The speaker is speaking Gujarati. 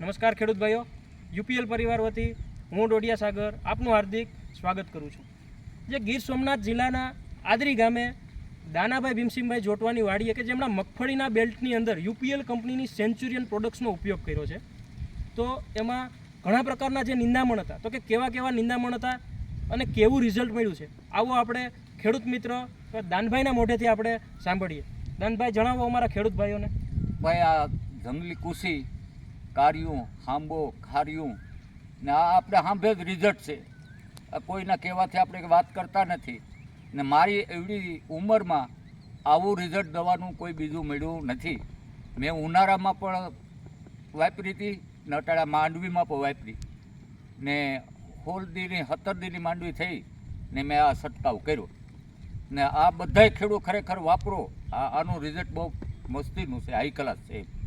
નમસ્કાર ખેડૂત ભાઈઓ. યુપીએલ પરિવાર વતી હું ડોડિયા સાગર આપનું હાર્દિક સ્વાગત કરું છું. જે ગીર સોમનાથ જિલ્લાના આદરી ગામે દાનાભાઈ ભીમસિંહભાઈ જોટવાની વાડીએ કે જેમણે મગફળીના બેલ્ટની અંદર યુપીએલ કંપનીની સેન્ચુરિયન પ્રોડક્ટ્સનો ઉપયોગ કર્યો છે. તો એમાં ઘણા પ્રકારના જે નિંદામણ હતા, તો કે કેવા કેવા નિંદામણ હતા અને કેવું રિઝલ્ટ મળ્યું છે, આવો આપણે ખેડૂત મિત્ર દાનભાઈના મોઢેથી આપણે સાંભળીએ. દાનભાઈ, જણાવો અમારા ખેડૂત ભાઈઓને. ભાઈ, આ જંગલી કુશી કાર્યું, હાંબો, ખાર્યું. ને આ આપણે સાંભળે જ રિઝલ્ટ છે. કોઈના કહેવાથી આપણે વાત કરતા નથી. ને મારી એવડી ઉંમરમાં આવું રિઝલ્ટ દવાનું કોઈ બીજું મળ્યું નથી. મેં ઉનાળામાં પણ વાપરી હતી ને અટાળા માંડવીમાં પણ વાપરી. ને હોલદીની હતરદીની માંડવી થઈ, ને મેં આ છંટકાવ કર્યો. ને આ બધાય ખેડૂત ખરેખર વાપરો. આ આનું રિઝલ્ટ બહુ મસ્તીનું છે હાઈ ક્લાસ છે